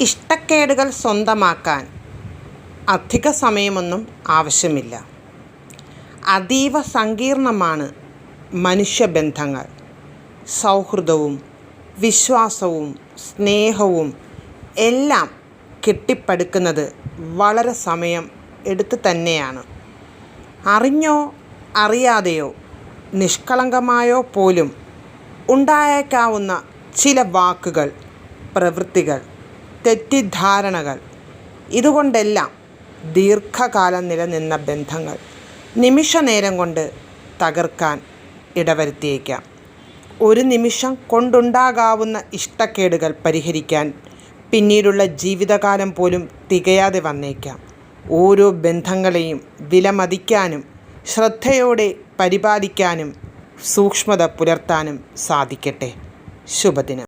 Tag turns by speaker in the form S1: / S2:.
S1: ഇഷ്ടക്കേടുകൾ സ്വന്തമാക്കാൻ അധിക സമയമൊന്നും ആവശ്യമില്ല. അതീവ സങ്കീർണമാണ് മനുഷ്യബന്ധങ്ങൾ. സൗഹൃദവും വിശ്വാസവും സ്നേഹവും എല്ലാം കെട്ടിപ്പടുക്കുന്നത് വളരെ സമയം എടുത്തു തന്നെയാണ്. അറിഞ്ഞോ അറിയാതെയോ നിഷ്കളങ്കമായോ പോലും ഉണ്ടായേക്കാവുന്ന ചില വാക്കുകൾ പ്രവൃത്തികൾ തെറ്റിദ്ധാരണകൾ. ഇതുകൊണ്ടെല്ലാം ദീർഘകാലം നിലനിന്ന ബന്ധങ്ങൾ നിമിഷനേരം കൊണ്ട് തകർക്കാൻ ഇടവരുത്തിയേക്കാം. ഒരു നിമിഷം കൊണ്ടുണ്ടാകാവുന്ന ഇഷ്ടക്കേടുകൾ പരിഹരിക്കാൻ പിന്നീടുള്ള ജീവിതകാലം പോലും തികയാതെ വന്നേക്കാം. ഓരോ ബന്ധങ്ങളെയും വിലമതിക്കാനും ശ്രദ്ധയോടെ പരിപാലിക്കാനും സൂക്ഷ്മത പുലർത്താനും സാധിക്കട്ടെ. ശുഭദിനം.